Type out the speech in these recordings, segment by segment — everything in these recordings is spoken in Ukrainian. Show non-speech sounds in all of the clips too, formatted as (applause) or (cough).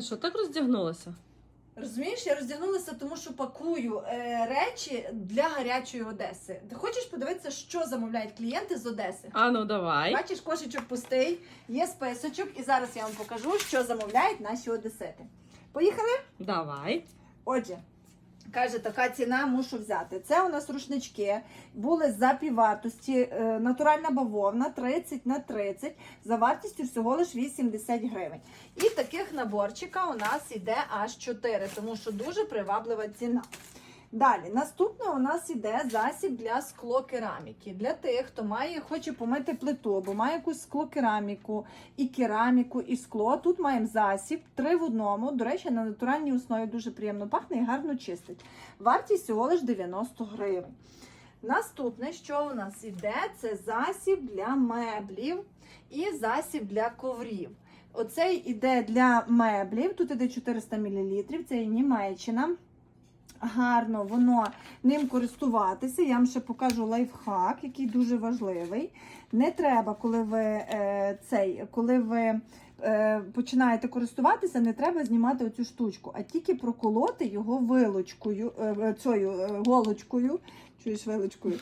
Що, так роздягнулася? Розумієш, я роздягнулася, тому що пакую е, речі для гарячої Одеси. Ти хочеш подивитися, що замовляють клієнти з Одеси? А ну давай. Бачиш, кошечок пустий, є списочок, і зараз я вам покажу, що замовляють наші одесити. Поїхали? Давай. Отже, каже, така ціна мушу взяти. Це у нас рушнички, були за піввартості, е, натуральна бавовна 30 на 30, за вартістю всього лиш 80 гривень. І таких наборчика у нас іде аж 4, тому що дуже приваблива ціна. Далі, наступне у нас іде засіб для склокераміки. Для тих, хто має, хоче помити плиту, або має якусь склокераміку, і кераміку, і скло. Тут маємо засіб, три в одному. До речі, на натуральній основі дуже приємно пахне і гарно чистить. Вартість всього лиш 90 гривень. Наступне, що у нас іде, це засіб для меблів і засіб для коврів. Оцей іде для меблів, тут іде 400 мл, це є Німеччина. Гарно воно ним користуватися. Я вам ще покажу лайфхак, який дуже важливий. Не треба, коли ви е, цей, коли ви е, починаєте користуватися, не треба знімати оцю штучку, а тільки проколоти його вилочкою, е, цією е, голочкою. Чуєш вилочкою?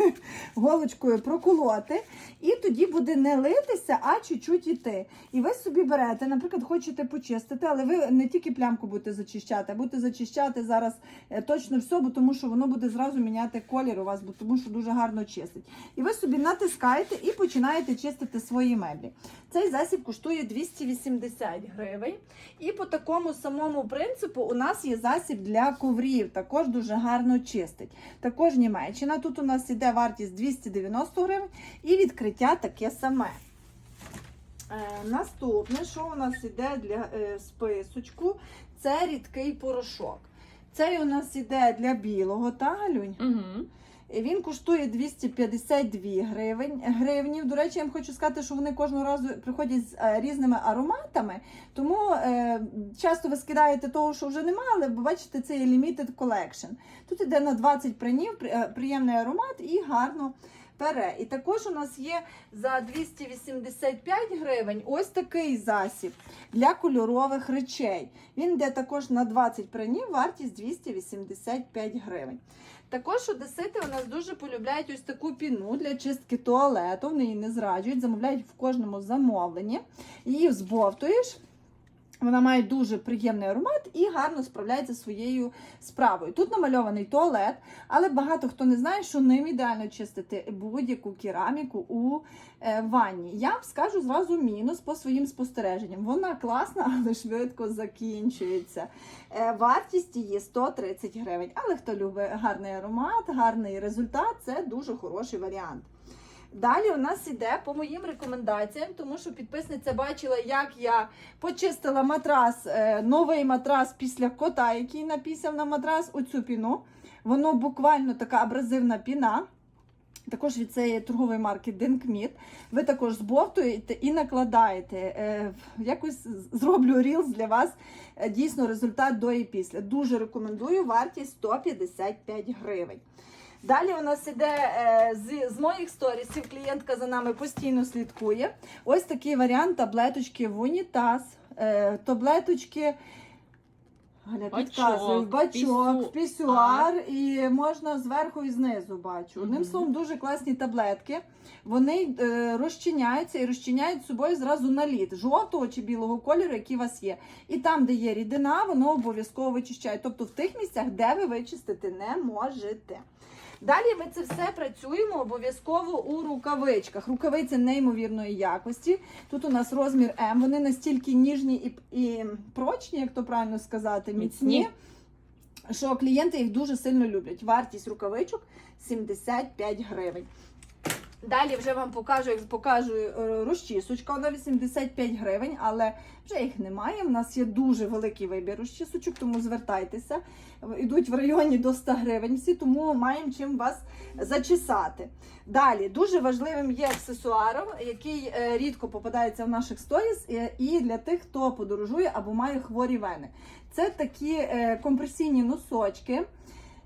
(laughs) голочкою проколоти, і тоді буде не литися, а чуть-чуть іти. І ви собі берете, наприклад, хочете почистити, але ви не тільки плямку будете зачищати, а будете зачищати зараз е, точно все, бо тому що воно буде зразу міняти колір у вас, бо тому що дуже гарно чистить. І ви собі натискаєте і починаєте чистити свої меблі. Цей засіб коштує 280 гривень. І по такому самому принципу у нас є засіб для коврів, також дуже гарно чистить. Також Німеччина. Тут у нас іде вартість 290 гривень і відкриття таке саме. Е, наступне, що у нас іде для е, списочку, це рідкий порошок. Цей у нас іде для білого, та Галюнь? Угу. Він коштує 252 гривень, гривні. До речі, я вам хочу сказати, що вони кожного разу приходять з е, різними ароматами, тому е, часто ви скидаєте того, що вже немає, але бачите, це є limited collection. Тут іде на 20 пранів, е, приємний аромат і гарно пере. І також у нас є за 285 гривень ось такий засіб для кольорових речей. Він йде також на 20 пранів, вартість 285 гривень. Також одесити у нас дуже полюбляють ось таку піну для чистки туалету. Вони її не зраджують, замовляють в кожному замовленні. Її збовтуєш. Вона має дуже приємний аромат і гарно справляється своєю справою. Тут намальований туалет, але багато хто не знає, що ним ідеально чистити будь-яку кераміку у е, ванні. Я вам скажу зразу мінус по своїм спостереженням. Вона класна, (laughs) але швидко закінчується. Е, вартість її 130 гривень. Але хто любить гарний аромат, гарний результат, це дуже хороший варіант. Далі у нас іде по моїм рекомендаціям, тому що підписниця бачила, як я почистила матрас, е, новий матрас після кота, який напісяв на матрас, оцю піну. Воно буквально така абразивна піна. Також від цієї торгової марки Денкміт. Ви також збовтуєте і накладаєте. Е, Якось зроблю рілз для вас. Е, Дійсно, результат до і після. Дуже рекомендую, вартість 155 гривень. Далі у нас іде е, з, з моїх сторісів. Клієнтка за нами постійно слідкує. Ось такий варіант таблеточки в унітаз, е, таблеточки. Галя Бачок, підказує, бачок, пісюар і можна зверху і знизу бачу. Одним словом, дуже класні таблетки. Вони е, розчиняються і розчиняють собою зразу наліт жовтого чи білого кольору, який у вас є. І там, де є рідина, воно обов'язково вичищає. Тобто в тих місцях, де ви вичистити не можете. Далі ми це все працюємо обов'язково у рукавичках. Рукавиці неймовірної якості. Тут у нас розмір М. Вони настільки ніжні і, і прочні, як то правильно сказати, міцні. Міцні. Що клієнти їх дуже сильно люблять. Вартість рукавичок 75 гривень. Далі вже вам покажу, як покажу е, розчісочка, вона 85 гривень, але вже їх немає. У нас є дуже великий вибір розчісочок, тому звертайтеся. Йдуть в районі до 100 гривень всі, тому маємо чим вас зачесати. Далі дуже важливим є аксесуаром, який е, рідко попадається в наших сторіс, і для тих, хто подорожує або має хворі вени. Це такі е, компресійні носочки.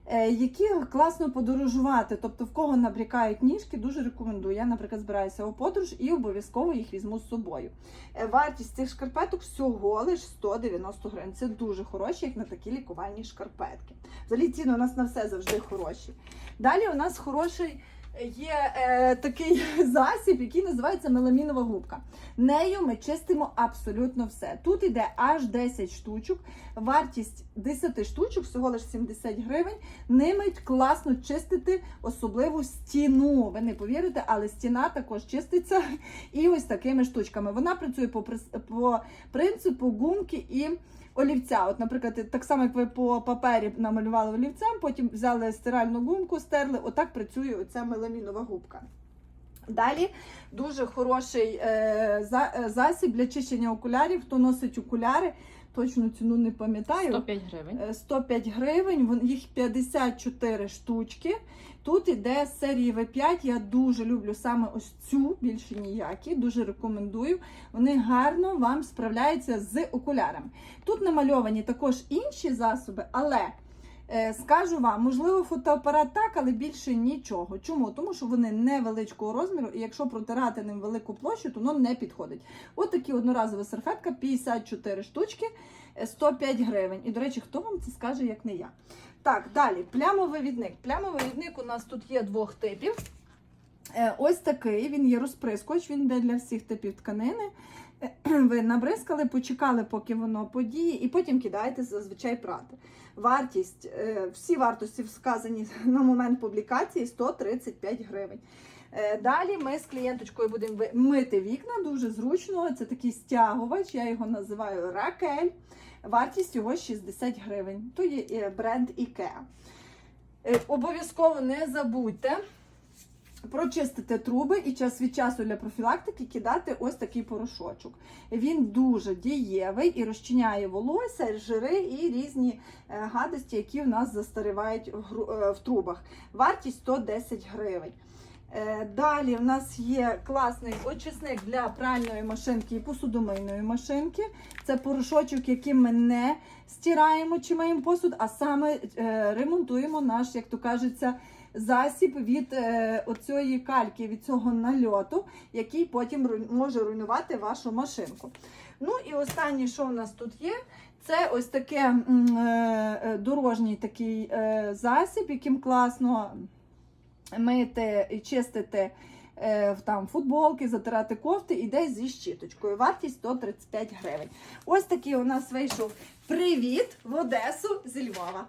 Е, які класно подорожувати. Тобто, в кого набрікають ніжки, дуже рекомендую. Я, наприклад, збираюся у подорож і обов'язково їх візьму з собою. Е, Вартість цих шкарпеток всього лиш 190 гривень. Це дуже хороші, як на такі лікувальні шкарпетки. Взагалі ціни у нас на все завжди хороші. Далі у нас хороший є е, такий (laughs) засіб, який називається меламінова губка. Нею ми чистимо абсолютно все. Тут іде аж 10 штучок. Вартість 10 штучок, всього лише 70 гривень. Ними класно чистити особливу стіну. Ви не повірите, але стіна також чиститься і ось такими штучками. Вона працює по, по принципу гумки і олівця. От, наприклад, так само, як ви по папері намалювали олівцем, потім взяли стиральну гумку, стерли. Отак працює оця меламінова губка. Далі дуже хороший е, е, засіб для чищення окулярів. Хто носить окуляри, точну ціну не пам'ятаю. 105 гривень. Е, 105 гривень, їх 54 штучки. Тут іде з серії V5. Я дуже люблю саме ось цю, більше ніякі. Дуже рекомендую. Вони гарно вам справляються з окулярами. Тут намальовані також інші засоби, але е, скажу вам, можливо, фотоапарат так, але більше нічого. Чому? Тому що вони невеличкого розміру, і якщо протирати ним велику площу, то воно не підходить. От такі одноразова серфетка, 54 штучки. 105 гривень. І, до речі, хто вам це скаже, як не я? Так, далі, плямовий відник. Плямовий відник у нас тут є двох типів. Е, Ось такий, він є розприскувач, він йде для всіх типів тканини. (clears throat) Ви набризкали, почекали, поки воно подіє, і потім кидаєте зазвичай прати. Вартість, е, всі вартості вказані на момент публікації 135 гривень. Е, Далі ми з клієнточкою будемо мити вікна дуже зручно. Це такий стягувач, я його називаю Ракель. Вартість його 60 гривень. То є е, бренд IKEA. Обов'язково не забудьте прочистити труби і час від часу для профілактики кидати ось такий порошочок. Він дуже дієвий і розчиняє волосся, жири і різні е, гадості, які в нас застарівають в е, в трубах. Вартість 110 гривень. Е, Далі в нас є класний очисник для пральної машинки і посудомийної машинки. Це порошочок, яким ми не стираємо чи миємо посуд, а саме е, ремонтуємо наш, як то кажеться, засіб від е, оцієї кальки, від цього нальоту, який потім може руйнувати вашу машинку. Ну і останнє, що в нас тут є, це ось таке дорожній такий засіб, яким класно мити і чистити е, там футболки, затирати кофти, іде зі щіточкою. Вартість 135 гривень. Ось такий у нас вийшов привіт в Одесу зі Львова.